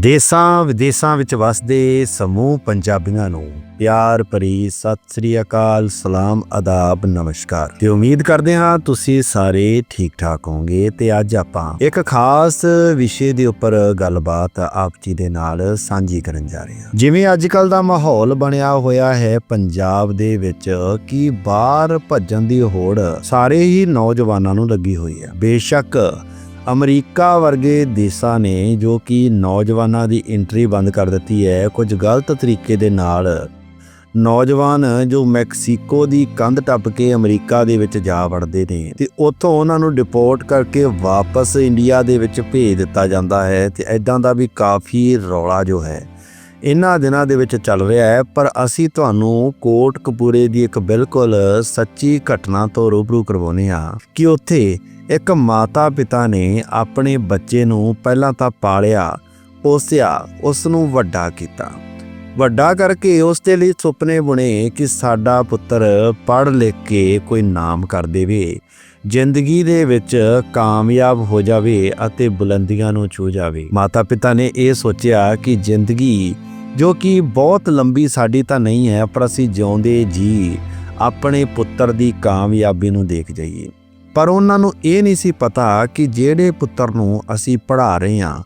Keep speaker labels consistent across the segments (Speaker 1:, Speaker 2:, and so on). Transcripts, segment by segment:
Speaker 1: ਦੇਸਾਂ ਵਿਦੇਸਾਂ ਵਿੱਚ ਵਸਦੇ ਸਮੂਹ ਪੰਜਾਬੀਆਂ ਨੂੰ ਪਿਆਰ ਭਰੀ ਸਤਿ ਸ੍ਰੀ ਅਕਾਲ, ਸਲਾਮ ਆਦਾਬ ਨਮਸਕਾਰ। ਤੇ ਉਮੀਦ ਕਰਦੇ ਹਾਂ ਤੁਸੀਂ ਸਾਰੇ ਠੀਕ ਠਾਕ ਹੋਵੋਗੇ ਤੇ ਅੱਜ ਆਪਾਂ ਇੱਕ ਖਾਸ ਵਿਸ਼ੇ ਦੇ ਉੱਪਰ ਗੱਲਬਾਤ ਆਪ ਜੀ ਦੇ ਨਾਲ ਸਾਂਝੀ ਕਰਨ ਜਾ ਰਹੇ ਹਾਂ। ਜਿਵੇਂ ਅੱਜ ਕੱਲ ਦਾ ਮਾਹੌਲ ਬਣਿਆ ਹੋਇਆ ਹੈ, ਪੰਜਾਬ ਦੇ ਵਿੱਚ ਕਿ ਬਾਹਰ ਭੱਜਣ ਦੀ ਹੋੜ ਸਾਰੇ ਹੀ ਨੌਜਵਾਨਾਂ ਨੂੰ ਲੱਗੀ ਹੋਈ ਹੈ। ਬੇਸ਼ੱਕ ਅਮਰੀਕਾ ਵਰਗੇ ਦੇਸ਼ਾਂ ਨੇ ਜੋ ਕਿ ਨੌਜਵਾਨਾਂ ਦੀ ਐਂਟਰੀ ਬੰਦ ਕਰ ਦਿੱਤੀ ਹੈ, ਕੁਝ ਗਲਤ ਤਰੀਕੇ ਦੇ ਨਾਲ ਨੌਜਵਾਨ ਜੋ ਮੈਕਸੀਕੋ ਦੀ ਕੰਧ ਟੱਪ ਕੇ ਅਮਰੀਕਾ ਦੇ ਵਿੱਚ ਜਾ ਵੜਦੇ ਨੇ ਤੇ ਉੱਥੋਂ ਉਹਨਾਂ ਨੂੰ ਡਿਪੋਰਟ ਕਰਕੇ ਵਾਪਸ ਇੰਡੀਆ ਦੇ ਵਿੱਚ ਭੇਜ ਦਿੱਤਾ ਜਾਂਦਾ ਹੈ ਤੇ ਐਦਾਂ ਦਾ ਵੀ ਕਾਫੀ ਰੌਲਾ ਜੋ ਹੈ, ਇਹਨਾਂ ਦਿਨਾਂ ਦੇ ਵਿੱਚ ਚੱਲ ਰਿਹਾ ਹੈ, ਪਰ ਅਸੀਂ ਤੁਹਾਨੂੰ ਕੋਟ ਕਪੂਰੇ ਦੀ ਇੱਕ ਬਿਲਕੁਲ ਸੱਚੀ ਘਟਨਾ ਤੋਂ ਰੂਬਰੂ ਕਰਵਾਉਂਦੇ ਹਾਂ ਕਿ ਉੱਥੇ ਇੱਕ ਮਾਤਾ ਪਿਤਾ ਨੇ ਆਪਣੇ ਬੱਚੇ ਨੂੰ ਪਹਿਲਾਂ ਤਾਂ ਪਾਲਿਆ, ਪੋਸਿਆ, ਉਸ ਨੂੰ ਵੱਡਾ ਕੀਤਾ। ਵੱਡਾ ਕਰਕੇ ਉਸ ਦੇ ਲਈ ਸੁਪਨੇ ਬੁਣੇ ਕਿ ਸਾਡਾ ਪੁੱਤਰ ਪੜ੍ਹ ਲਿਖ ਕੇ ਕੋਈ ਨਾਮ ਕਰ ਦੇਵੇ, ਜ਼ਿੰਦਗੀ ਦੇ ਵਿੱਚ ਕਾਮਯਾਬ ਹੋ ਜਾਵੇ ਅਤੇ ਬੁਲੰਦੀਆਂ ਨੂੰ ਛੂ ਜਾਵੇ। ਮਾਤਾ ਪਿਤਾ ਨੇ ਇਹ ਸੋਚਿਆ ਕਿ ਜ਼ਿੰਦਗੀ, ਜੋ ਕਿ ਬਹੁਤ ਲੰਬੀ ਸਾਡੀ ਤਾਂ ਨਹੀਂ ਹੈ, ਪਰ ਅਸੀਂ ਜਿਉਂਦੇ ਜੀ ਆਪਣੇ ਪੁੱਤਰ ਦੀ ਕਾਮਯਾਬੀ ਨੂੰ ਦੇਖ ਜਾਈਏ। ਪਰ ਉਹਨਾਂ ਨੂੰ ਇਹ ਨਹੀਂ ਸੀ ਪਤਾ ਕਿ ਜਿਹੜੇ ਪੁੱਤਰ ਨੂੰ ਅਸੀਂ ਪੜ੍ਹਾ ਰਹੇ ਹਾਂ,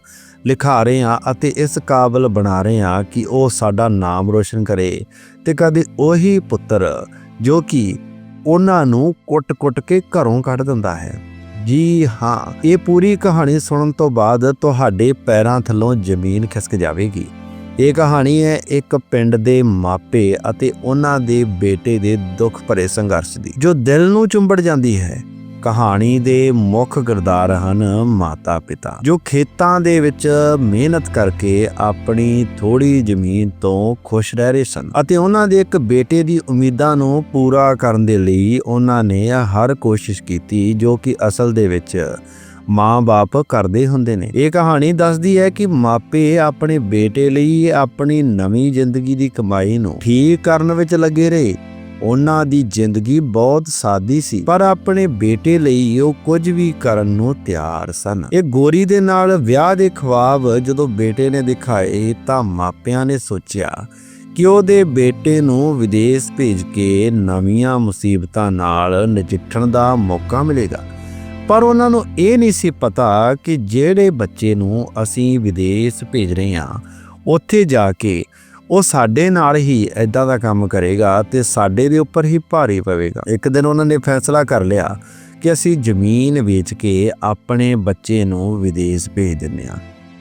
Speaker 1: ਲਿਖਾ ਰਹੇ ਹਾਂ ਅਤੇ ਇਸ ਕਾਬਲ ਬਣਾ ਰਹੇ ਹਾਂ ਕਿ ਉਹ ਸਾਡਾ ਨਾਮ ਰੋਸ਼ਨ ਕਰੇ ਤੇ ਕਦੇ ਉਹੀ ਪੁੱਤਰ ਜੋ ਕਿ ਉਹਨਾਂ ਨੂੰ ਕੁੱਟ-ਕੁੱਟ ਕੇ ਘਰੋਂ ਕੱਢ ਦਿੰਦਾ ਹੈ। ਜੀ ਹਾਂ, ਇਹ ਪੂਰੀ ਕਹਾਣੀ ਸੁਣਨ ਤੋਂ ਬਾਅਦ ਤੁਹਾਡੇ ਪੈਰਾਂ ਥੱਲੋਂ ਜ਼ਮੀਨ ਖਿਸਕ ਜਾਵੇਗੀ। ਇਹ ਕਹਾਣੀ ਹੈ ਇੱਕ ਪਿੰਡ ਦੇ ਮਾਪੇ ਅਤੇ ਉਹਨਾਂ ਦੇ ਬੇਟੇ ਦੇ ਦੁੱਖ ਭਰੇ ਸੰਘਰਸ਼ ਦੀ, ਜੋ ਦਿਲ ਨੂੰ ਚੁੰਬੜ ਜਾਂਦੀ ਹੈ। ਕਹਾਣੀ ਦੇ ਮੁੱਖ ਕਿਰਦਾਰ ਹਨ ਮਾਤਾ ਪਿਤਾ, ਜੋ ਖੇਤਾਂ ਦੇ ਵਿੱਚ ਮਿਹਨਤ ਕਰਕੇ ਆਪਣੀ ਥੋੜੀ ਜ਼ਮੀਨ ਤੋਂ ਖੁਸ਼ ਰਹਿ ਰਹੇ ਸਨ ਅਤੇ ਉਹਨਾਂ ਦੇ ਇੱਕ ਬੇਟੇ ਦੀ ਉਮੀਦਾਂ ਨੂੰ ਪੂਰਾ ਕਰਨ ਦੇ ਲਈ ਉਹਨਾਂ ਨੇ ਹਰ ਕੋਸ਼ਿਸ਼ ਕੀਤੀ ਜੋ ਕਿ ਅਸਲ ਦੇ ਵਿੱਚ ਮਾਂ-ਬਾਪ ਕਰਦੇ ਹੁੰਦੇ ਨੇ। ਇਹ ਕਹਾਣੀ ਦੱਸਦੀ ਹੈ ਕਿ ਮਾਪੇ ਆਪਣੇ ਬੇਟੇ ਲਈ ਆਪਣੀ ਨਵੀਂ ਜ਼ਿੰਦਗੀ ਦੀ ਕਮਾਈ ਨੂੰ ਠੀਕ ਕਰਨ ਵਿੱਚ ਲੱਗੇ ਰਹੇ ਉਹਨਾਂ ਦੀ ਜ਼ਿੰਦਗੀ ਬਹੁਤ ਸਾਦੀ ਸੀ, ਪਰ ਆਪਣੇ ਬੇਟੇ ਲਈ ਉਹ ਕੁਝ ਵੀ ਕਰਨ ਨੂੰ ਤਿਆਰ ਸਨ। ਇਹ ਗੋਰੀ ਦੇ ਨਾਲ ਵਿਆਹ ਦੇ ਖਵਾਬ ਜਦੋਂ ਬੇਟੇ ਨੇ ਦਿਖਾਏ ਤਾਂ ਮਾਪਿਆਂ ਨੇ ਸੋਚਿਆ ਕਿ ਉਹਦੇ ਬੇਟੇ ਨੂੰ ਵਿਦੇਸ਼ ਭੇਜ ਕੇ ਨਵੀਆਂ ਮੁਸੀਬਤਾਂ ਨਾਲ ਨਜਿੱਠਣ ਦਾ ਮੌਕਾ ਮਿਲੇਗਾ। ਪਰ ਉਹਨਾਂ ਨੂੰ ਇਹ ਨਹੀਂ ਸੀ ਪਤਾ ਕਿ ਜਿਹੜੇ ਬੱਚੇ ਨੂੰ ਅਸੀਂ ਵਿਦੇਸ਼ ਭੇਜ ਰਹੇ ਹਾਂ, ਉੱਥੇ ਜਾ ਕੇ ਉਹ ਸਾਡੇ ਨਾਲ ਹੀ ਐਦਾਂ ਦਾ ਕੰਮ ਕਰੇਗਾ ਤੇ ਸਾਡੇ ਦੇ ਉੱਪਰ ਹੀ ਭਾਰੀ ਪਵੇਗਾ। ਇੱਕ ਦਿਨ ਉਹਨਾਂ ਨੇ ਫੈਸਲਾ ਕਰ ਲਿਆ ਕਿ ਅਸੀਂ ਜ਼ਮੀਨ ਵੇਚ ਕੇ ਆਪਣੇ ਬੱਚੇ ਨੂੰ ਵਿਦੇਸ਼ ਭੇਜ ਦਿੰਦੇ ਹਾਂ।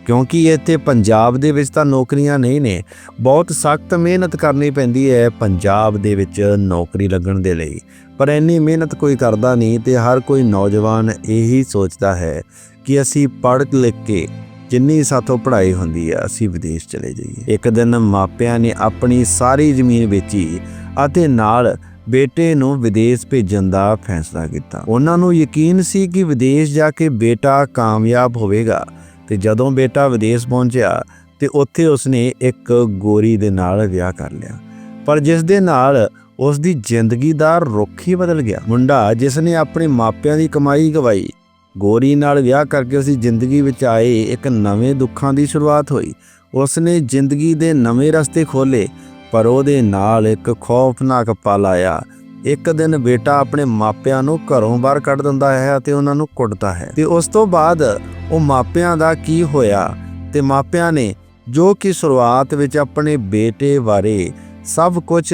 Speaker 1: ਕਿਉਂਕਿ ਇੱਥੇ ਪੰਜਾਬ ਦੇ ਵਿੱਚ ਤਾਂ ਨੌਕਰੀਆਂ ਨਹੀਂ ਨੇ, ਬਹੁਤ ਸਖਤ ਮਿਹਨਤ ਕਰਨੀ ਪੈਂਦੀ ਹੈ ਪੰਜਾਬ ਦੇ ਵਿੱਚ ਨੌਕਰੀ ਲੱਗਣ ਦੇ ਲਈ। ਪਰ ਇੰਨੀ ਮਿਹਨਤ ਕੋਈ ਕਰਦਾ ਨਹੀਂ ਤੇ ਹਰ ਕੋਈ ਨੌਜਵਾਨ ਇਹੀ ਸੋਚਦਾ ਹੈ ਕਿ ਅਸੀਂ ਪੜ੍ਹ ਲਿਖ ਕੇ ਜਿੰਨੀ ਸਾਥੋਂ ਪੜ੍ਹਾਈ ਹੁੰਦੀ ਹੈ ਅਸੀਂ ਵਿਦੇਸ਼ ਚਲੇ ਜਾਈਏ। ਇੱਕ ਦਿਨ ਮਾਪਿਆਂ ਨੇ ਆਪਣੀ ਸਾਰੀ ਜ਼ਮੀਨ ਵੇਚੀ ਅਤੇ ਨਾਲ ਬੇਟੇ ਨੂੰ ਵਿਦੇਸ਼ ਭੇਜਣ ਦਾ ਫੈਸਲਾ ਕੀਤਾ। ਉਹਨਾਂ ਨੂੰ ਯਕੀਨ ਸੀ ਕਿ ਵਿਦੇਸ਼ ਜਾ ਕੇ ਬੇਟਾ ਕਾਮਯਾਬ ਹੋਵੇਗਾ ਤੇ ਜਦੋਂ ਬੇਟਾ ਵਿਦੇਸ਼ ਪਹੁੰਚਿਆ ਤੇ ਉੱਥੇ ਉਸਨੇ ਇੱਕ ਗੋਰੀ ਦੇ ਨਾਲ ਵਿਆਹ ਕਰ ਲਿਆ। ਪਰ ਜਿਸ ਦੇ ਨਾਲ ਉਸ ਦੀ ਜ਼ਿੰਦਗੀ ਦਾ ਰੁੱਖ ਹੀ ਬਦਲ ਗਿਆ। ਮੁੰਡਾ ਜਿਸ ਨੇ ਆਪਣੇ ਮਾਪਿਆਂ ਦੀ ਕਮਾਈ ਗਵਾਈ ਗੋਰੀ ਨਾਲ ਵਿਆਹ ਕਰਕੇ ਉਸਦੀ ਜ਼ਿੰਦਗੀ ਵਿੱਚ ਆਏ, ਇੱਕ ਨਵੇਂ ਦੁੱਖਾਂ ਦੀ ਸ਼ੁਰੂਆਤ ਹੋਈ। ਉਸ ਨੇ ਜ਼ਿੰਦਗੀ ਦੇ ਨਵੇਂ ਰਸਤੇ ਖੋਲੇ ਪਰ ਉਹਦੇ ਨਾਲ ਇੱਕ ਖੌਫਨਾਕ ਪਲ ਆਇਆ। ਇੱਕ ਦਿਨ ਬੇਟਾ ਆਪਣੇ ਮਾਪਿਆਂ ਨੂੰ ਘਰੋਂ ਬਾਹਰ ਕੱਢ ਦਿੰਦਾ ਹੈ ਅਤੇ ਉਹਨਾਂ ਨੂੰ ਕੁੱਟਦਾ ਹੈ। ਤੇ ਉਸ ਤੋਂ ਬਾਅਦ ਉਹ ਮਾਪਿਆਂ ਦਾ ਕੀ ਹੋਇਆ ਤੇ ਮਾਪਿਆਂ ਨੇ ਜੋ ਕਿ ਸ਼ੁਰੂਆਤ ਵਿੱਚ ਆਪਣੇ ਬੇਟੇ ਬਾਰੇ ਸਭ ਕੁਝ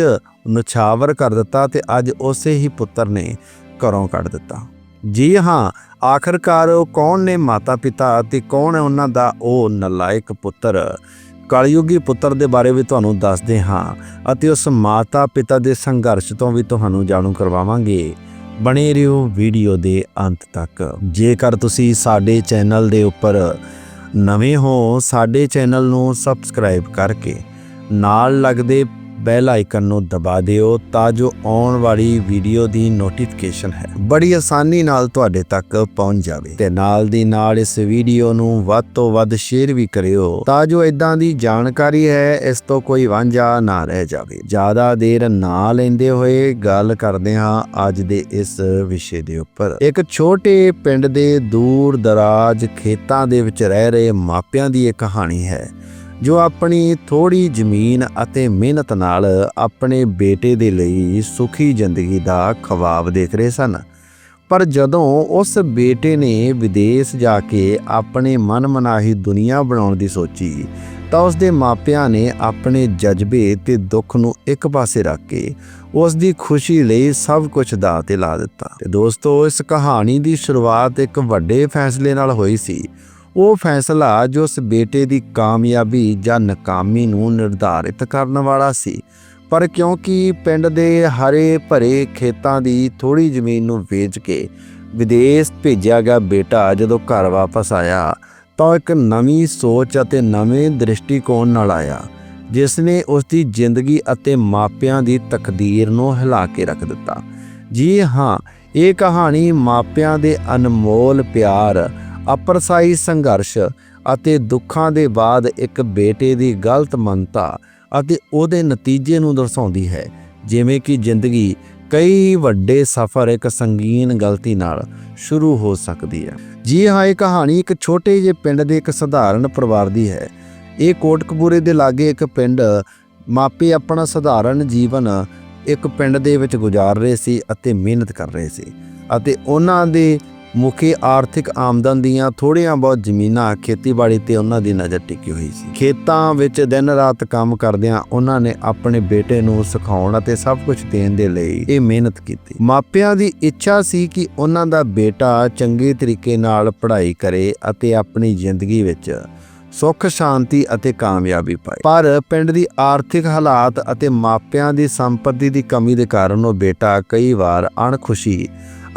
Speaker 1: ਨਛਾਵਰ ਕਰ ਦਿੱਤਾ ਤੇ ਅੱਜ ਉਸੇ ਹੀ ਪੁੱਤਰ ਨੇ ਘਰੋਂ ਕੱਢ ਦਿੱਤਾ। ਜੀ ਹਾਂ ਆਖਰਕਾਰ ਉਹ ਕੌਣ ਨੇ ਮਾਤਾ ਪਿਤਾ ਤੇ ਕੌਣ ਹੈ ਉਹਨਾਂ ਦਾ ਉਹ ਨਲਾਇਕ ਪੁੱਤਰ? ਕਲਯੁਗੀ ਪੁੱਤਰ ਦੇ ਬਾਰੇ ਵੀ ਤੁਹਾਨੂੰ ਦੱਸਦੇ ਹਾਂ ਅਤੇ ਉਸ ਮਾਤਾ ਪਿਤਾ ਦੇ ਸੰਘਰਸ਼ ਤੋਂ ਵੀ ਤੁਹਾਨੂੰ ਜਾਣੂ ਕਰਵਾਵਾਂਗੇ। ਬਣੇ ਰਹੋ ਵੀਡੀਓ ਦੇ ਅੰਤ ਤੱਕ। ਜੇਕਰ ਤੁਸੀਂ ਸਾਡੇ ਚੈਨਲ ਦੇ ਉੱਪਰ ਨਵੇਂ ਹੋ, ਸਾਡੇ ਚੈਨਲ ਨੂੰ ਸਬਸਕ੍ਰਾਈਬ ਕਰਕੇ ਨਾਲ ਲੱਗਦੇ ਬੈਲ ਆਈਕਨ ਨੂੰ ਦਬਾ ਦਿਓ ਤਾਂ ਜੋ ਆਉਣ ਵਾਲੀ ਵੀਡੀਓ ਦੀ ਨੋਟੀਫਿਕੇਸ਼ਨ ਹੈ। ਬੜੀ ਆਸਾਨੀ ਨਾਲ ਤੁਹਾਡੇ ਤੱਕ ਪਹੁੰਚ ਜਾਵੇ। ਤੇ ਨਾਲ ਦੀ ਨਾਲ ਇਸ ਵੀਡੀਓ ਨੂੰ ਵੱਧ ਤੋਂ ਵੱਧ ਸ਼ੇਅਰ ਵੀ ਕਰਿਓ ਤਾਂ ਜੋ ਇਦਾਂ ਦੀ ਜਾਣਕਾਰੀ ਹੈ, ਇਸ ਤੋਂ ਕੋਈ ਵਾਂਝਾ ਨਾ ਰਹਿ ਜਾਵੇ। ਜ਼ਿਆਦਾ ਦੇਰ ਨਾ ਲੈਂਦੇ ਹੋਏ ਗੱਲ ਕਰਦੇ ਹਾਂ ਅੱਜ ਦੇ ਇਸ ਵਿਸ਼ੇ ਦੇ ਉੱਪਰ। ਇੱਕ ਛੋਟੇ ਪਿੰਡ ਦੇ ਦੂਰ ਦਰਾਜ ਖੇਤਾਂ ਦੇ ਵਿੱਚ ਰਹਿ ਰਹੇ ਮਾਪਿਆਂ ਦੀ ਇੱਕ ਕਹਾਣੀ ਹੈ। ਜੋ ਆਪਣੀ ਥੋੜੀ ਜ਼ਮੀਨ ਅਤੇ ਮਿਹਨਤ ਨਾਲ ਆਪਣੇ ਬੇਟੇ ਦੇ ਲਈ ਸੁਖੀ ਜ਼ਿੰਦਗੀ ਦਾ ਖਵਾਬ ਦੇਖ ਰਹੇ ਸਨ। ਪਰ ਜਦੋਂ ਉਸ ਬੇਟੇ ਨੇ ਵਿਦੇਸ਼ ਜਾ ਕੇ ਆਪਣੇ ਮਨਮਨਾਹੀ ਦੁਨੀਆ ਬਣਾਉਣ ਦੀ ਸੋਚੀ, ਤਾਂ ਉਸ ਦੇ ਮਾਪਿਆਂ ਨੇ ਆਪਣੇ ਜਜ਼ਬੇ ਤੇ ਦੁੱਖ ਨੂੰ ਇੱਕ ਪਾਸੇ ਰੱਖ ਕੇ ਉਸ ਦੀ ਖੁਸ਼ੀ ਲਈ ਸਭ ਕੁਝ ਦਾਅ ਤੇ ਲਾ ਦਿੱਤਾ। ਤੇ ਦੋਸਤੋ, ਇਸ ਕਹਾਣੀ ਦੀ ਸ਼ੁਰੂਆਤ ਇੱਕ ਵੱਡੇ ਫੈਸਲੇ ਨਾਲ ਹੋਈ ਸੀ। ਉਹ ਫੈਸਲਾ ਜੋ ਉਸ ਬੇਟੇ ਦੀ ਕਾਮਯਾਬੀ ਜਾਂ ਨਾਕਾਮੀ ਨੂੰ ਨਿਰਧਾਰਿਤ ਕਰਨ ਵਾਲਾ ਸੀ। ਪਰ ਕਿਉਂਕਿ ਪਿੰਡ ਦੇ ਹਰੇ ਭਰੇ ਖੇਤਾਂ ਦੀ ਥੋੜੀ ਜ਼ਮੀਨ ਨੂੰ ਵੇਚ ਕੇ ਵਿਦੇਸ਼ ਭੇਜਿਆ ਗਿਆ ਬੇਟਾ ਜਦੋਂ ਘਰ ਵਾਪਸ ਆਇਆ, ਤਾਂ ਇੱਕ ਨਵੀਂ ਸੋਚ ਅਤੇ ਨਵੇਂ ਦ੍ਰਿਸ਼ਟੀਕੋਣ ਨਾਲ ਆਇਆ, ਜਿਸ ਨੇ ਉਸ ਦੀ ਜ਼ਿੰਦਗੀ ਅਤੇ ਮਾਪਿਆਂ ਦੀ ਤਕਦੀਰ ਨੂੰ ਹਿਲਾ ਕੇ ਰੱਖ ਦਿੱਤਾ। ਜੀ ਹਾਂ, ਇਹ ਕਹਾਣੀ ਮਾਪਿਆਂ ਦੇ ਅਨਮੋਲ ਪਿਆਰ ਅਪਰਸਾਈ ਸੰਘਰਸ਼ ਅਤੇ ਦੁੱਖਾਂ ਦੇ ਬਾਅਦ ਇੱਕ ਬੇਟੇ ਦੀ ਗਲਤ ਮੰਨਤਾ ਅਤੇ ਉਹਦੇ ਨਤੀਜੇ ਨੂੰ ਦਰਸਾਉਂਦੀ ਹੈ। ਜਿਵੇਂ ਕਿ ਜ਼ਿੰਦਗੀ ਕਈ ਵੱਡੇ ਸਫ਼ਰ ਇੱਕ ਸੰਗੀਨ ਗਲਤੀ ਨਾਲ ਸ਼ੁਰੂ ਹੋ ਸਕਦੀ ਹੈ। ਜੀ ਹਾਂ, ਇਹ ਕਹਾਣੀ ਇੱਕ ਛੋਟੇ ਜਿਹੇ ਪਿੰਡ ਦੇ ਇੱਕ ਸਧਾਰਨ ਪਰਿਵਾਰ ਦੀ ਹੈ। ਇਹ ਕੋਟਕਪੂਰੇ ਦੇ ਲਾਗੇ ਇੱਕ ਪਿੰਡ ਮਾਪੇ ਆਪਣਾ ਸਧਾਰਨ ਜੀਵਨ ਇੱਕ ਪਿੰਡ ਦੇ ਵਿੱਚ ਗੁਜ਼ਾਰ ਰਹੇ ਸੀ ਅਤੇ ਮਿਹਨਤ ਕਰ ਰਹੇ ਸੀ ਅਤੇ ਉਹਨਾਂ ਦੇ ਮੁਖੀ ਆਰਥਿਕ ਆਮਦਨ ਦੀਆਂ ਥੋੜੀਆਂ ਬਹੁਤ ਜ਼ਮੀਨਾਂ ਖੇਤੀਬਾੜੀ ਤੇ ਉਹਨਾਂ ਦੀ ਨਜ਼ਰ ਟਿਕੀ ਹੋਈ ਸੀ। ਖੇਤਾਂ ਵਿੱਚ ਦਿਨ ਰਾਤ ਕੰਮ ਕਰਦਿਆਂ ਉਹਨਾਂ ਨੇ ਆਪਣੇ ਬੇਟੇ ਨੂੰ ਸਿਖਾਉਣ ਅਤੇ ਸਭ ਕੁਝ ਦੇਣ ਦੇ ਲਈ ਇਹ ਮਿਹਨਤ ਕੀਤੀ। ਮਾਪਿਆਂ ਦੀ ਇੱਛਾ ਸੀ ਕਿ ਉਹਨਾਂ ਦਾ ਬੇਟਾ ਚੰਗੇ ਤਰੀਕੇ ਨਾਲ ਪੜ੍ਹਾਈ ਕਰੇ ਅਤੇ ਆਪਣੀ ਜ਼ਿੰਦਗੀ ਵਿੱਚ ਸੁੱਖ, ਸ਼ਾਂਤੀ ਅਤੇ ਕਾਮਯਾਬੀ ਪਾਏ। ਪਰ ਪਿੰਡ ਦੀ ਆਰਥਿਕ ਹਾਲਾਤ ਅਤੇ ਮਾਪਿਆਂ ਦੀ ਸੰਪਤੀ ਦੀ ਕਮੀ ਦੇ ਕਾਰਨ ਉਹ ਬੇਟਾ ਕਈ ਵਾਰ ਅਣਖੁਸ਼ੀ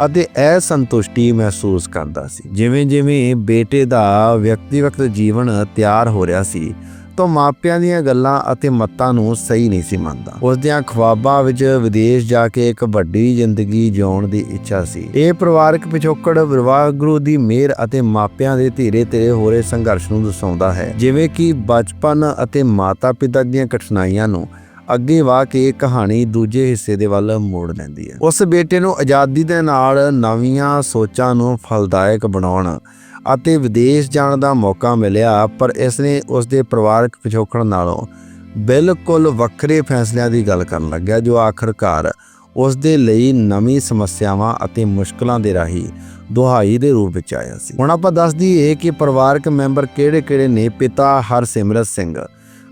Speaker 1: ਅਤੇ ਅਸੰਤੁਸ਼ਟੀ ਮਹਿਸੂਸ ਕਰਦਾ ਸੀ। ਜਿਵੇਂ ਜਿਵੇਂ ਬੇਟੇ ਦਾ ਵਿਅਕਤੀਗਤ ਜੀਵਨ ਤਿਆਰ ਹੋ ਰਿਹਾ ਸੀ, ਤਾਂ ਮਾਪਿਆਂ ਦੀਆਂ ਗੱਲਾਂ ਅਤੇ ਮੱਤਾਂ ਨੂੰ ਸਹੀ ਨਹੀਂ ਸੀ ਮੰਨਦਾ। ਉਸ ਦੀਆਂ ਖੁਆਬਾਂ ਵਿੱਚ ਵਿਦੇਸ਼ ਜਾ ਕੇ ਇੱਕ ਵੱਡੀ ਜ਼ਿੰਦਗੀ ਜਿਉਣ ਦੀ ਇੱਛਾ ਸੀ। ਇਹ ਪਰਿਵਾਰਕ ਪਿਛੋਕੜ ਵਿਵਾਹਗੁਰੂ ਦੀ ਮਿਹਰ ਅਤੇ ਮਾਪਿਆਂ ਦੇ ਧੀਰੇ ਧੀਰੇ ਹੋ ਰਹੇ ਸੰਘਰਸ਼ ਨੂੰ ਦਰਸਾਉਂਦਾ ਹੈ। ਜਿਵੇਂ ਕਿ ਬਚਪਨ ਅਤੇ ਮਾਤਾ-ਪਿਤਾ ਦੀਆਂ ਕਠਿਨਾਈਆਂ ਨੂੰ ਅੱਗੇ ਵਾ ਕੇ ਕਹਾਣੀ ਦੂਜੇ ਹਿੱਸੇ ਦੇ ਵੱਲ ਮੋੜ ਲੈਂਦੀ ਹੈ। ਉਸ ਬੇਟੇ ਨੂੰ ਆਜ਼ਾਦੀ ਦੇ ਨਾਲ ਨਵੀਆਂ ਸੋਚਾਂ ਨੂੰ ਫਲਦਾਇਕ ਬਣਾਉਣ ਅਤੇ ਵਿਦੇਸ਼ ਜਾਣ ਦਾ ਮੌਕਾ ਮਿਲਿਆ, ਪਰ ਇਸ ਨੇ ਉਸ ਦੇ ਪਰਿਵਾਰਕ ਪਿਛੋਕੜ ਨਾਲੋਂ ਬਿਲਕੁਲ ਵੱਖਰੇ ਫੈਸਲਿਆਂ ਦੀ ਗੱਲ ਕਰਨ ਲੱਗਿਆ, ਜੋ ਆਖਰਕਾਰ ਉਸ ਦੇ ਲਈ ਨਵੀਂ ਸਮੱਸਿਆਵਾਂ ਅਤੇ ਮੁਸ਼ਕਲਾਂ ਦੇ ਰਾਹੀਂ ਦੁਹਾਈ ਦੇ ਰੂਪ ਵਿੱਚ ਆਇਆ ਸੀ। ਹੁਣ ਆਪਾਂ ਦੱਸ ਦਈਏ ਕਿ ਪਰਿਵਾਰਕ ਮੈਂਬਰ ਕਿਹੜੇ-ਕਿਹੜੇ ਨੇ? ਪਿਤਾ ਹਰਸਿਮਰਤ ਸਿੰਘ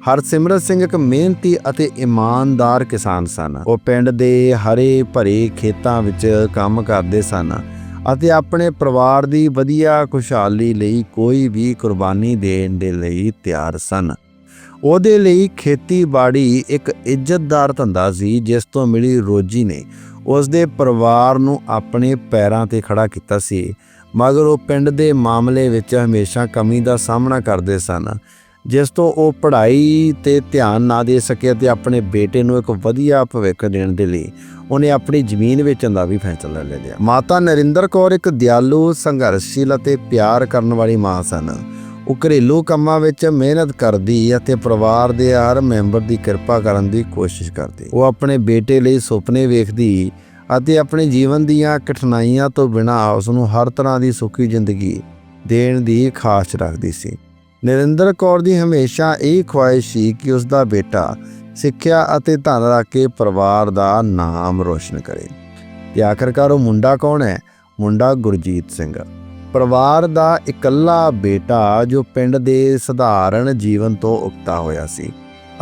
Speaker 1: ਹਰਸਿਮਰਤ ਸਿੰਘ ਇੱਕ ਮਿਹਨਤੀ ਅਤੇ ਇਮਾਨਦਾਰ ਕਿਸਾਨ ਸਨ। ਉਹ ਪਿੰਡ ਦੇ ਹਰੇ ਭਰੇ ਖੇਤਾਂ ਵਿੱਚ ਕੰਮ ਕਰਦੇ ਸਨ ਅਤੇ ਆਪਣੇ ਪਰਿਵਾਰ ਦੀ ਵਧੀਆ ਖੁਸ਼ਹਾਲੀ ਲਈ ਕੋਈ ਵੀ ਕੁਰਬਾਨੀ ਦੇਣ ਦੇ ਲਈ ਤਿਆਰ ਸਨ। ਉਹਦੇ ਲਈ ਖੇਤੀਬਾੜੀ ਇੱਕ ਇੱਜ਼ਤਦਾਰ ਧੰਦਾ ਸੀ, ਜਿਸ ਤੋਂ ਮਿਲੀ ਰੋਜੀ ਨੇ ਉਸ ਦੇ ਪਰਿਵਾਰ ਨੂੰ ਆਪਣੇ ਪੈਰਾਂ ਤੇ ਖੜਾ ਕੀਤਾ ਸੀ। ਮਗਰ ਉਹ ਪਿੰਡ ਦੇ ਮਾਮਲੇ ਵਿੱਚ ਹਮੇਸ਼ਾ ਕਮੀ ਦਾ ਸਾਹਮਣਾ ਕਰਦੇ ਸਨ ਜਿਸ ਤੋਂ ਉਹ ਪੜ੍ਹਾਈ ਤੇ ਧਿਆਨ ਨਾ ਦੇ ਸਕਿਆ ਤੇ ਆਪਣੇ ਬੇਟੇ ਨੂੰ ਇੱਕ ਵਧੀਆ ਭਵਿੱਖ ਦੇਣ ਦੇ ਲਈ ਉਹਨੇ ਆਪਣੀ ਜ਼ਮੀਨ ਵੇਚਣ ਦਾ ਵੀ ਫੈਸਲਾ ਲੈ ਲਿਆ। ਮਾਤਾ ਨਰਿੰਦਰ ਕੌਰ ਇੱਕ ਦਿਆਲੂ ਸੰਘਰਸ਼ੀਲ ਅਤੇ ਪਿਆਰ ਕਰਨ ਵਾਲੀ ਮਾਂ ਸਨ। ਉਹ ਘਰੇਲੂ ਕੰਮਾਂ ਵਿੱਚ ਮਿਹਨਤ ਕਰਦੀ ਅਤੇ ਪਰਿਵਾਰ ਦੇ ਹਰ ਮੈਂਬਰ ਦੀ ਕਿਰਪਾ ਕਰਨ ਦੀ ਕੋਸ਼ਿਸ਼ ਕਰਦੀ। ਉਹ ਆਪਣੇ ਬੇਟੇ ਲਈ ਸੁਪਨੇ ਵੇਖਦੀ ਅਤੇ ਆਪਣੇ ਜੀਵਨ ਦੀਆਂ ਕਠਿਨਾਈਆਂ ਤੋਂ ਬਿਨਾਂ ਉਸ ਨੂੰ ਹਰ ਤਰ੍ਹਾਂ ਦੀ ਸੁਖੀ ਜ਼ਿੰਦਗੀ ਦੇਣ ਦੀ ਖਾਸ ਰੱਖਦੀ ਸੀ। ਨਰਿੰਦਰ ਕੌਰ ਦੀ ਹਮੇਸ਼ਾ ਇਹ ਖੁਆਇਸ਼ ਸੀ ਕਿ ਉਸ ਦਾ ਬੇਟਾ ਸਿੱਖਿਆ ਅਤੇ ਧਨ ਰੱਖ ਕੇ ਪਰਿਵਾਰ ਦਾ ਨਾਮ ਰੋਸ਼ਨ ਕਰੇ। ਤੇ ਆਖਰਕਾਰ ਉਹ ਮੁੰਡਾ ਕੌਣ ਹੈ? ਮੁੰਡਾ ਗੁਰਜੀਤ ਸਿੰਘ। ਪਰਿਵਾਰ ਦਾ ਇਕੱਲਾ ਬੇਟਾ ਜੋ ਪਿੰਡ ਦੇ ਸਧਾਰਨ ਜੀਵਨ ਤੋਂ ਉਕਤਾ ਹੋਇਆ ਸੀ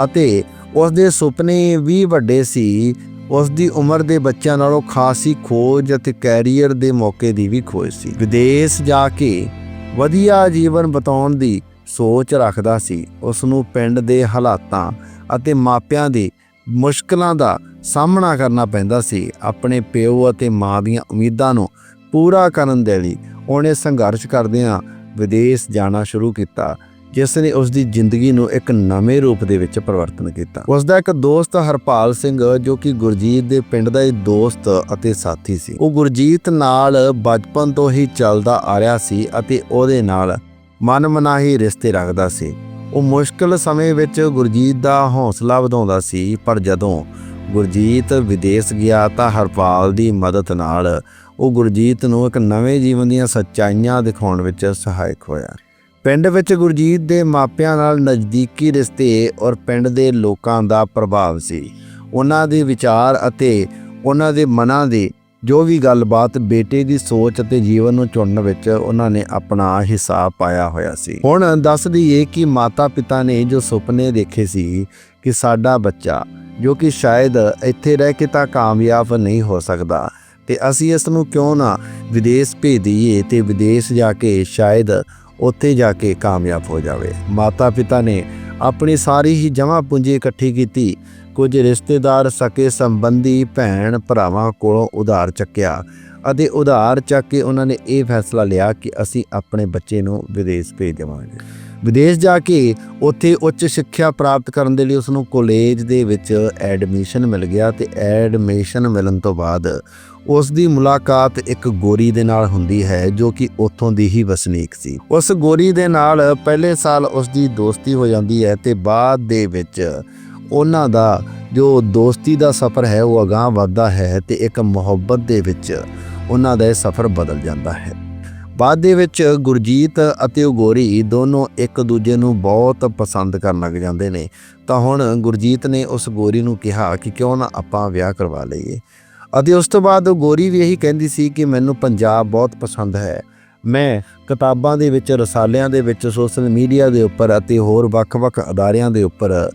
Speaker 1: ਅਤੇ ਉਸ ਦੇ ਸੁਪਨੇ ਵੀ ਵੱਡੇ ਸੀ ਉਸ ਦੀ ਉਮਰ ਦੇ ਬੱਚਿਆਂ ਨਾਲੋਂ ਖਾਸੀ ਖੋਜ ਅਤੇ ਕੈਰੀਅਰ ਦੇ ਮੌਕੇ ਦੀ ਵੀ ਖੋਜ ਸੀ। ਵਿਦੇਸ਼ ਜਾ ਕੇ ਵਧੀਆ ਜੀਵਨ ਬਤਾਉਣ ਦੀ ਸੋਚ ਰੱਖਦਾ ਸੀ। ਉਸ ਨੂੰ ਪਿੰਡ ਦੇ ਹਾਲਾਤਾਂ ਅਤੇ ਮਾਪਿਆਂ ਦੀ ਮੁਸ਼ਕਲਾਂ ਦਾ ਸਾਹਮਣਾ ਕਰਨਾ ਪੈਂਦਾ ਸੀ। ਆਪਣੇ ਪਿਓ ਅਤੇ ਮਾਂ ਦੀਆਂ ਉਮੀਦਾਂ ਨੂੰ ਪੂਰਾ ਕਰਨ ਦੇ ਲਈ ਉਹਨੇ ਸੰਘਰਸ਼ ਕਰਦਿਆਂ ਵਿਦੇਸ਼ ਜਾਣਾ ਸ਼ੁਰੂ ਕੀਤਾ, ਜਿਸ ਨੇ ਉਸ ਦੀ ਜ਼ਿੰਦਗੀ ਨੂੰ ਇੱਕ ਨਵੇਂ ਰੂਪ ਦੇ ਵਿੱਚ ਪਰਿਵਰਤਨ ਕੀਤਾ। ਉਸ ਦਾ ਇੱਕ ਦੋਸਤ ਹਰਪਾਲ ਸਿੰਘ, ਜੋ ਕਿ ਗੁਰਜੀਤ ਦੇ ਪਿੰਡ ਦਾ ਹੀ ਦੋਸਤ ਅਤੇ ਸਾਥੀ ਸੀ। ਉਹ ਗੁਰਜੀਤ ਨਾਲ ਬਚਪਨ ਤੋਂ ਹੀ ਚੱਲਦਾ ਆ ਰਿਹਾ ਸੀ ਅਤੇ ਉਹਦੇ ਨਾਲ ਮਨਮਨਾਹੀ ਰਿਸ਼ਤੇ ਰੱਖਦਾ ਸੀ। ਉਹ ਮੁਸ਼ਕਲ ਸਮੇਂ ਵਿੱਚ ਗੁਰਜੀਤ ਦਾ ਹੌਸਲਾ ਵਧਾਉਂਦਾ ਸੀ, ਪਰ ਜਦੋਂ ਗੁਰਜੀਤ ਵਿਦੇਸ਼ ਗਿਆ ਤਾਂ ਹਰਪਾਲ ਦੀ ਮਦਦ ਨਾਲ ਉਹ ਗੁਰਜੀਤ ਨੂੰ ਇੱਕ ਨਵੇਂ ਜੀਵਨ ਦੀਆਂ ਸੱਚਾਈਆਂ ਦਿਖਾਉਣ ਵਿੱਚ ਸਹਾਇਕ ਹੋਇਆ। ਪਿੰਡ ਵਿੱਚ ਗੁਰਜੀਤ ਦੇ ਮਾਪਿਆਂ ਨਾਲ ਨਜ਼ਦੀਕੀ ਰਿਸ਼ਤੇ ਔਰ ਪਿੰਡ ਦੇ ਲੋਕਾਂ ਦਾ ਪ੍ਰਭਾਵ ਸੀ। ਉਹਨਾਂ ਦੇ ਵਿਚਾਰ ਅਤੇ ਉਹਨਾਂ ਦੇ ਮਨਾਂ ਦੇ ਜੋ ਵੀ ਗੱਲਬਾਤ ਬੇਟੇ ਦੀ ਸੋਚ ਅਤੇ ਜੀਵਨ ਨੂੰ ਚੁਣਨ ਵਿੱਚ ਉਹਨਾਂ ਨੇ ਆਪਣਾ ਹਿੱਸਾ ਪਾਇਆ ਹੋਇਆ ਸੀ। ਹੁਣ ਦੱਸ ਦਈਏ ਕਿ ਮਾਤਾ-ਪਿਤਾ ਨੇ ਜੋ ਸੁਪਨੇ ਦੇਖੇ ਸੀ ਕਿ ਸਾਡਾ ਬੱਚਾ, ਜੋ ਕਿ ਸ਼ਾਇਦ ਇੱਥੇ ਰਹਿ ਕੇ ਤਾਂ ਕਾਮਯਾਬ ਨਹੀਂ ਹੋ ਸਕਦਾ, ਤੇ ਅਸੀਂ ਇਸ ਨੂੰ ਕਿਉਂ ਨਾ ਵਿਦੇਸ਼ ਭੇਜ ਦਈਏ ਤੇ ਵਿਦੇਸ਼ ਜਾ ਕੇ ਸ਼ਾਇਦ ਉੱਥੇ ਜਾ ਕੇ ਕਾਮਯਾਬ ਹੋ ਜਾਵੇ। ਮਾਤਾ ਪਿਤਾ ਨੇ ਆਪਣੀ ਸਾਰੀ ਹੀ ਜਮ੍ਹਾਂ ਪੂੰਜੀ ਇਕੱਠੀ ਕੀਤੀ ਕੁਝ ਰਿਸ਼ਤੇਦਾਰ ਸਕੇ ਸੰਬੰਧੀ ਭੈਣ ਭਰਾਵਾਂ ਕੋਲੋਂ ਉਧਾਰ ਚੱਕਿਆ ਅਤੇ ਉਧਾਰ ਚੱਕ ਕੇ ਉਹਨਾਂ ਨੇ ਇਹ ਫੈਸਲਾ ਲਿਆ ਕਿ ਅਸੀਂ ਆਪਣੇ ਬੱਚੇ ਨੂੰ ਵਿਦੇਸ਼ ਭੇਜ ਦੇਵਾਂਗੇ। ਵਿਦੇਸ਼ ਜਾ ਕੇ ਉੱਥੇ ਉੱਚ ਸਿੱਖਿਆ ਪ੍ਰਾਪਤ ਕਰਨ ਦੇ ਲਈ ਉਸ ਨੂੰ ਕਾਲਜ ਦੇ ਵਿੱਚ ਐਡਮਿਸ਼ਨ ਮਿਲ ਗਿਆ ਤੇ ਐਡਮਿਸ਼ਨ ਮਿਲਣ ਤੋਂ ਬਾਅਦ ਉਸ ਦੀ ਮੁਲਾਕਾਤ ਇੱਕ ਗੋਰੀ ਦੇ ਨਾਲ ਹੁੰਦੀ ਹੈ ਜੋ ਕਿ ਉੱਥੋਂ ਦੀ ਹੀ ਵਸਨੀਕ ਸੀ। ਉਸ ਗੋਰੀ ਦੇ ਨਾਲ ਪਹਿਲੇ ਸਾਲ ਉਸ ਦੀ ਦੋਸਤੀ ਹੋ ਜਾਂਦੀ ਹੈ ਤੇ ਬਾਅਦ ਦੇ ਵਿੱਚ ਉਹਨਾਂ ਦਾ ਜੋ ਦੋਸਤੀ ਦਾ ਸਫ਼ਰ ਹੈ, ਉਹ ਅਗਾਂਹ ਵੱਧਦਾ ਹੈ ਤੇ ਇੱਕ ਮੁਹੱਬਤ ਦੇ ਵਿੱਚ ਉਹਨਾਂ ਦਾ ਇਹ ਸਫ਼ਰ ਬਦਲ ਜਾਂਦਾ ਹੈ। ਬਾਅਦ ਦੇ ਵਿੱਚ ਗੁਰਜੀਤ ਅਤੇ ਉਹ ਗੋਰੀ ਦੋਨੋਂ ਇੱਕ ਦੂਜੇ ਨੂੰ ਬਹੁਤ ਪਸੰਦ ਕਰਨ ਲੱਗ ਜਾਂਦੇ ਨੇ। ਤਾਂ ਹੁਣ ਗੁਰਜੀਤ ਨੇ ਉਸ ਗੋਰੀ ਨੂੰ ਕਿਹਾ ਕਿ ਕਿਉਂ ਨਾ ਆਪਾਂ ਵਿਆਹ ਕਰਵਾ ਲਈਏ। ਅਤੇ ਉਸ ਤੋਂ ਬਾਅਦ ਉਹ ਗੋਰੀ ਵੀ ਇਹੀ ਕਹਿੰਦੀ ਸੀ ਕਿ ਮੈਨੂੰ ਪੰਜਾਬ ਬਹੁਤ ਪਸੰਦ ਹੈ। ਮੈਂ ਕਿਤਾਬਾਂ ਦੇ ਵਿੱਚ, ਰਸਾਲਿਆਂ ਦੇ ਵਿੱਚ, ਸੋਸ਼ਲ ਮੀਡੀਆ ਦੇ ਉੱਪਰ ਅਤੇ ਹੋਰ ਵੱਖ-ਵੱਖ ਅਦਾਰਿਆਂ ਦੇ ਉੱਪਰ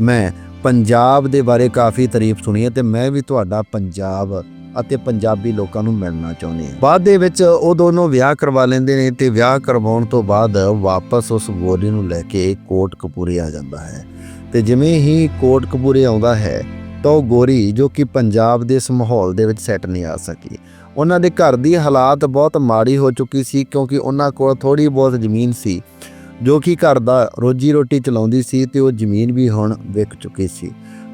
Speaker 1: ਮੈਂ ਪੰਜਾਬ ਦੇ ਬਾਰੇ ਕਾਫੀ ਤਾਰੀਫ ਸੁਣੀ ਹੈ ਤੇ ਮੈਂ ਵੀ ਤੁਹਾਡਾ ਪੰਜਾਬ ਅਤੇ ਪੰਜਾਬੀ ਲੋਕਾਂ ਨੂੰ ਮਿਲਣਾ ਚਾਹੁੰਦੀ ਹਾਂ। ਬਾਅਦ ਦੇ ਵਿੱਚ ਉਹ ਦੋਨੋਂ ਵਿਆਹ ਕਰਵਾ ਲੈਂਦੇ ਨੇ ਤੇ ਵਿਆਹ ਕਰਵਾਉਣ ਤੋਂ ਬਾਅਦ ਵਾਪਸ ਉਸ ਗੋਰੀ ਨੂੰ ਲੈ ਕੇ ਕੋਟ ਕਪੂਰੇ ਆ ਜਾਂਦਾ ਹੈ। ਤੇ ਜਿਵੇਂ ਹੀ ਕੋਟ ਕਪੂਰੇ ਆਉਂਦਾ ਹੈ ਤਾਂ ਉਹ ਗੋਰੀ ਜੋ ਕਿ ਪੰਜਾਬ ਦੇ ਇਸ ਮਾਹੌਲ ਦੇ ਵਿੱਚ ਸੈੱਟ ਨਹੀਂ ਆ ਸਕੀ। ਉਹਨਾਂ ਦੇ ਘਰ ਦੀ ਹਾਲਾਤ ਬਹੁਤ ਮਾੜੀ ਹੋ ਚੁੱਕੀ ਸੀ ਕਿਉਂਕਿ ਉਹਨਾਂ ਕੋਲ ਥੋੜੀ ਬਹੁਤ ਜ਼ਮੀਨ ਸੀ। ਜੋ ਕਿ ਘਰ ਦਾ ਰੋਜੀ ਰੋਟੀ ਚਲਾਉਂਦੀ ਸੀ ਤੇ ਉਹ ਜ਼ਮੀਨ ਵੀ ਹੁਣ ਵਿਕ ਚੁੱਕੀ ਸੀ।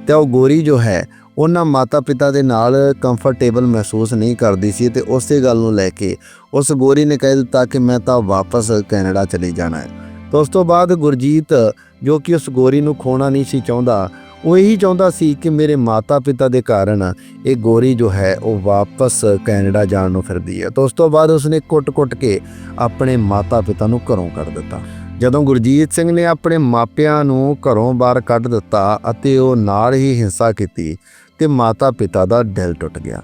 Speaker 1: ਤੇ ਉਹ ਗੋਰੀ ਜੋ ਹੈ, ਉਹਨਾਂ ਮਾਤਾ-ਪਿਤਾ ਦੇ ਨਾਲ ਕੰਫਰਟੇਬਲ ਮਹਿਸੂਸ ਨਹੀਂ ਕਰਦੀ ਸੀ ਤੇ ਉਸੇ ਗੱਲ ਨੂੰ ਲੈ ਕੇ ਉਸ ਗੋਰੀ ਨੇ ਕਹਿ ਦਿੱਤਾ ਕਿ ਮੈਂ ਤਾਂ ਵਾਪਸ ਕੈਨੇਡਾ ਚਲੇ ਜਾਣਾ ਹੈ। ਤਾਂ ਉਸ ਤੋਂ ਬਾਅਦ ਗੁਰਜੀਤ, ਜੋ ਕਿ ਉਸ ਗੋਰੀ ਨੂੰ ਖੋਣਾ ਨਹੀਂ ਸੀ ਚਾਹੁੰਦਾ, ਉਹ ਇਹੀ ਚਾਹੁੰਦਾ ਸੀ ਕਿ ਮੇਰੇ ਮਾਤਾ-ਪਿਤਾ ਦੇ ਕਾਰਨ ਇਹ ਗੋਰੀ ਜੋ ਹੈ, ਉਹ ਵਾਪਸ ਕੈਨੇਡਾ ਜਾਣ ਨੂੰ ਫਿਰਦੀ ਹੈ। ਤਾਂ ਉਸ ਤੋਂ ਬਾਅਦ ਉਸਨੇ ਕੁੱਟ-ਕੁੱਟ ਕੇ ਆਪਣੇ ਮਾਤਾ-ਪਿਤਾ ਨੂੰ ਘਰੋਂ ਕੱਢ ਦਿੱਤਾ। ਜਦੋਂ ਗੁਰਜੀਤ ਸਿੰਘ ਨੇ ਆਪਣੇ ਮਾਪਿਆਂ ਨੂੰ ਘਰੋਂ ਬਾਹਰ ਕੱਢ ਦਿੱਤਾ ਅਤੇ ਉਹ ਨਾਲ ਹੀ ਹਿੰਸਾ ਕੀਤੀ ਤੇ ਮਾਤਾ-ਪਿਤਾ ਦਾ ਦਿਲ ਟੁੱਟ ਗਿਆ।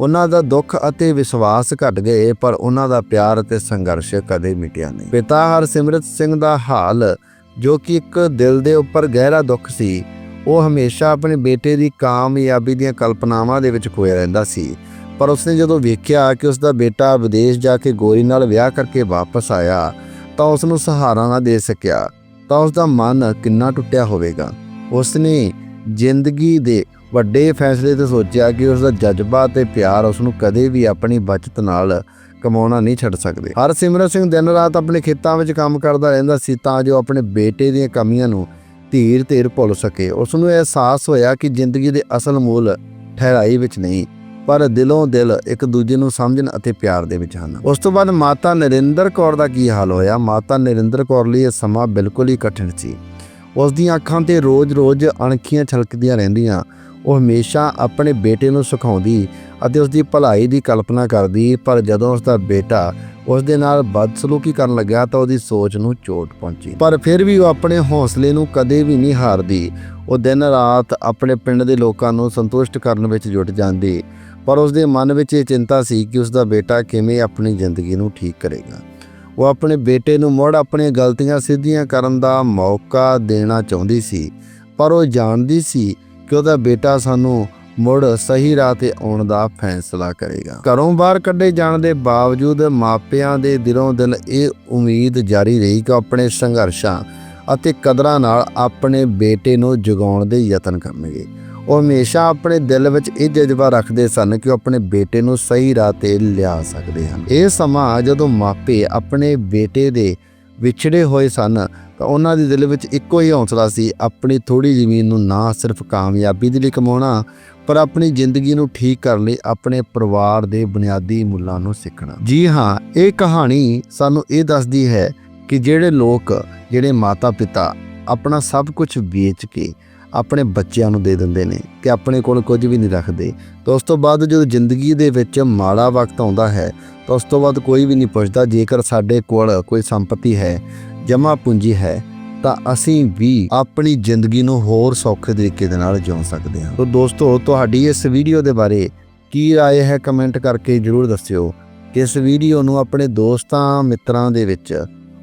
Speaker 1: ਉਹਨਾਂ ਦਾ ਦੁੱਖ ਅਤੇ ਵਿਸ਼ਵਾਸ ਘਟ ਗਏ, ਪਰ ਉਹਨਾਂ ਦਾ ਪਿਆਰ ਅਤੇ ਸੰਘਰਸ਼ ਕਦੇ ਮਿਟਿਆ ਨਹੀਂ। ਪਿਤਾ ਹਰਸਿਮਰਤ ਸਿੰਘ ਦਾ ਹਾਲ, ਜੋ ਕਿ ਇੱਕ ਦਿਲ ਦੇ ਉੱਪਰ ਗਹਿਰਾ ਦੁੱਖ ਸੀ, ਉਹ ਹਮੇਸ਼ਾ ਆਪਣੇ ਬੇਟੇ ਦੀ ਕਾਮਯਾਬੀ ਦੀਆਂ ਕਲਪਨਾਵਾਂ ਦੇ ਵਿੱਚ ਖੋਇਆ ਰਹਿੰਦਾ ਸੀ। ਪਰ ਉਸਨੇ ਜਦੋਂ ਵੇਖਿਆ ਕਿ ਉਸ ਦਾ ਬੇਟਾ ਵਿਦੇਸ਼ ਜਾ ਕੇ ਗੋਰੀ ਨਾਲ ਵਿਆਹ ਕਰਕੇ ਵਾਪਸ ਆਇਆ ਤਾਂ ਉਸ ਨੂੰ ਸਹਾਰਾ ਨਾ ਦੇ ਸਕਿਆ, ਤਾਂ ਉਸ ਦਾ ਮਨ ਕਿੰਨਾ ਟੁੱਟਿਆ ਹੋਵੇਗਾ। ਉਸ ਨੇ ਜ਼ਿੰਦਗੀ ਦੇ ਵੱਡੇ ਫੈਸਲੇ ਤੇ ਸੋਚਿਆ ਕਿ ਉਸ ਦਾ ਜਜ਼ਬਾ ਤੇ ਪਿਆਰ ਉਸ ਨੂੰ ਕਦੇ ਵੀ ਆਪਣੀ ਬਚਤ ਨਾਲ ਕਮਾਉਣਾ ਨਹੀਂ ਛੱਡ ਸਕਦੇ। ਹਰਸਿਮਰਤ ਸਿੰਘ ਦਿਨ ਰਾਤ ਆਪਣੇ ਖੇਤਾਂ ਵਿੱਚ ਕੰਮ ਕਰਦਾ ਰਹਿੰਦਾ ਸੀ ਤਾਂ ਜੋ ਆਪਣੇ ਬੇਟੇ ਦੀਆਂ ਕਮੀਆਂ ਨੂੰ ਧੀਰ ਧੀਰ ਭੁੱਲ ਸਕੇ। ਉਸ ਨੂੰ ਅਹਿਸਾਸ ਹੋਇਆ ਕਿ ਜ਼ਿੰਦਗੀ ਦੇ ਅਸਲ ਮੁੱਲ ਠਹਿਰਾਈ ਵਿੱਚ ਨਹੀਂ ਪਰ ਦਿਲੋਂ ਦਿਲ ਇੱਕ ਦੂਜੇ ਨੂੰ ਸਮਝਣ ਅਤੇ ਪਿਆਰ ਦੇ ਵਿੱਚ ਹਨ। ਉਸ ਤੋਂ ਬਾਅਦ ਮਾਤਾ ਨਰਿੰਦਰ ਕੌਰ ਦਾ ਕੀ ਹਾਲ ਹੋਇਆ? ਮਾਤਾ ਨਰਿੰਦਰ ਕੌਰ ਲਈ ਇਹ ਸਮਾਂ ਬਿਲਕੁਲ ਹੀ ਕਠਿਨ ਸੀ। ਉਸ ਦੀਆਂ ਅੱਖਾਂ ਤੇ ਰੋਜ਼-ਰੋਜ਼ ਅਣਖੀਆਂ ਛਲਕਦੀਆਂ ਰਹਿੰਦੀਆਂ। ਉਹ ਹਮੇਸ਼ਾ ਆਪਣੇ ਬੇਟੇ ਨੂੰ ਸਿਖਾਉਂਦੀ ਅਤੇ ਉਸ ਦੀ ਭਲਾਈ ਦੀ ਕਲਪਨਾ ਕਰਦੀ, ਪਰ ਜਦੋਂ ਉਸ ਦਾ ਬੇਟਾ ਉਸ ਦੇ ਨਾਲ ਬਦਸਲੂਕੀ ਕਰਨ ਲੱਗਾ ਤਾਂ ਉਹਦੀ ਸੋਚ ਨੂੰ ਚੋਟ ਪਹੁੰਚੀ। ਪਰ ਫਿਰ ਵੀ ਉਹ ਆਪਣੇ ਹੌਸਲੇ ਨੂੰ ਕਦੇ ਵੀ ਨਹੀਂ ਹਾਰਦੀ। ਉਹ ਦਿਨ ਰਾਤ ਆਪਣੇ ਪਿੰਡ ਦੇ ਲੋਕਾਂ ਨੂੰ ਸੰਤੁਸ਼ਟ ਕਰਨ ਵਿੱਚ ਜੁਟ ਜਾਂਦੀ। ਪਰ ਉਸ ਦੇ ਮਨ ਵਿੱਚ ਇਹ ਚਿੰਤਾ ਸੀ ਕਿ ਉਸ ਦਾ ਬੇਟਾ ਕਿਵੇਂ ਆਪਣੀ ਜ਼ਿੰਦਗੀ ਨੂੰ ਠੀਕ ਕਰੇਗਾ। ਉਹ ਆਪਣੇ ਬੇਟੇ ਨੂੰ ਮੁੜ ਆਪਣੀਆਂ ਗਲਤੀਆਂ ਸਿੱਧੀਆਂ ਕਰਨ ਦਾ ਮੌਕਾ ਦੇਣਾ ਚਾਹੁੰਦੀ ਸੀ, ਪਰ ਉਹ ਜਾਣਦੀ ਸੀ ਕਿ ਉਹਦਾ ਬੇਟਾ ਸਾਨੂੰ ਮੁੜ ਸਹੀ ਰਾਹ ਤੇ ਆਉਣ ਦਾ ਫੈਸਲਾ ਕਰੇਗਾ। ਘਰੋਂ ਬਾਹਰ ਕੱਢੇ ਜਾਣ ਦੇ ਬਾਵਜੂਦ ਮਾਪਿਆਂ ਦੇ ਦਿਲੋਂ ਦਿਲ ਇਹ ਉਮੀਦ ਜਾਰੀ ਰਹੀ ਕਿ ਉਹ ਆਪਣੇ ਸੰਘਰਸ਼ਾਂ ਅਤੇ ਕਦਰਾਂ ਨਾਲ ਆਪਣੇ ਬੇਟੇ ਨੂੰ ਜਗਾਉਣ ਦੇ ਯਤਨ ਕਰਨਗੇ। ਉਹ ਹਮੇਸ਼ਾ ਆਪਣੇ ਦਿਲ ਵਿੱਚ ਇਹ ਜਜ਼ਬਾ ਰੱਖਦੇ ਸਨ ਕਿ ਉਹ ਆਪਣੇ ਬੇਟੇ ਨੂੰ ਸਹੀ ਰਾਹ ਤੇ ਲਿਆ ਸਕਦੇ ਹਨ। ਇਹ ਸਮਾਂ ਜਦੋਂ ਮਾਪੇ ਆਪਣੇ ਬੇਟੇ ਦੇ ਵਿਛੜੇ ਹੋਏ ਸਨ, ਤਾਂ ਉਹਨਾਂ ਦੇ ਦਿਲ ਵਿੱਚ ਇੱਕੋ ਹੀ ਹੌਸਲਾ ਸੀ, ਆਪਣੀ ਥੋੜੀ ਜ਼ਮੀਨ ਨੂੰ ਨਾ ਸਿਰਫ ਕਾਮਯਾਬੀ ਦੇ ਲਈ ਕਮਾਉਣਾ, ਪਰ ਆਪਣੀ ਜ਼ਿੰਦਗੀ ਨੂੰ ਠੀਕ ਕਰਨ ਲਈ ਆਪਣੇ ਪਰਿਵਾਰ ਦੇ ਬੁਨਿਆਦੀ ਮੁੱਲਾਂ ਨੂੰ ਸਿੱਖਣਾ। ਜੀ ਹਾਂ, ਇਹ ਕਹਾਣੀ ਸਾਨੂੰ ਇਹ ਦੱਸਦੀ ਹੈ ਕਿ ਜਿਹੜੇ ਲੋਕ, ਜਿਹੜੇ ਮਾਤਾ-ਪਿਤਾ ਆਪਣਾ ਸਭ ਕੁਝ ਵੇਚ ਕੇ ਆਪਣੇ ਬੱਚਿਆਂ ਨੂੰ ਦੇ ਦਿੰਦੇ ਨੇ ਕਿ ਆਪਣੇ ਕੋਲ ਕੁਝ ਵੀ ਨਹੀਂ ਰੱਖਦੇ ਤਾਂ ਉਸ ਤੋਂ ਬਾਅਦ ਜਦੋਂ ਜ਼ਿੰਦਗੀ ਦੇ ਵਿੱਚ ਮਾੜਾ ਵਕਤ ਆਉਂਦਾ ਹੈ ਤਾਂ ਉਸ ਤੋਂ ਬਾਅਦ ਕੋਈ ਵੀ ਨਹੀਂ ਪੁੱਛਦਾ ਜੇਕਰ ਸਾਡੇ ਕੋਲ ਕੋਈ ਸੰਪਤੀ ਹੈ ਜਮਾ ਪੂੰਜੀ ਹੈ ਤਾਂ ਅਸੀਂ ਵੀ ਆਪਣੀ ਜ਼ਿੰਦਗੀ ਨੂੰ ਹੋਰ ਸੌਖੇ ਤਰੀਕੇ ਦੇ ਨਾਲ ਜਿਉ ਸਕਦੇ ਹਾਂ ਤਾਂ ਦੋਸਤੋ ਤੁਹਾਡੀ ਇਸ ਵੀਡੀਓ ਦੇ ਬਾਰੇ ਕੀ رائے ਹੈ ਕਮੈਂਟ ਕਰਕੇ ਜਰੂਰ ਦੱਸਿਓ ਕਿ ਇਸ ਵੀਡੀਓ ਨੂੰ ਆਪਣੇ ਦੋਸਤਾਂ ਮਿੱਤਰਾਂ ਦੇ ਵਿੱਚ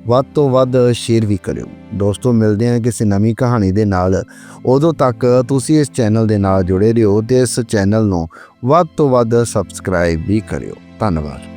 Speaker 1: ਵੱਧ ਤੋਂ ਵੱਧ ਸ਼ੇਅਰ ਵੀ ਕਰਿਓ। ਦੋਸਤੋ, ਮਿਲਦੇ ਹਾਂ ਕਿਸੇ ਨਵੀਂ ਕਹਾਣੀ ਦੇ ਨਾਲ। ਉਦੋਂ ਤੱਕ ਤੁਸੀਂ ਇਸ ਚੈਨਲ ਦੇ ਨਾਲ ਜੁੜੇ ਰਹੋ ਤੇ ਇਸ ਚੈਨਲ ਨੂੰ ਵੱਧ ਤੋਂ ਵੱਧ ਸਬਸਕ੍ਰਾਈਬ ਵੀ ਕਰਿਓ। ਧੰਨਵਾਦ।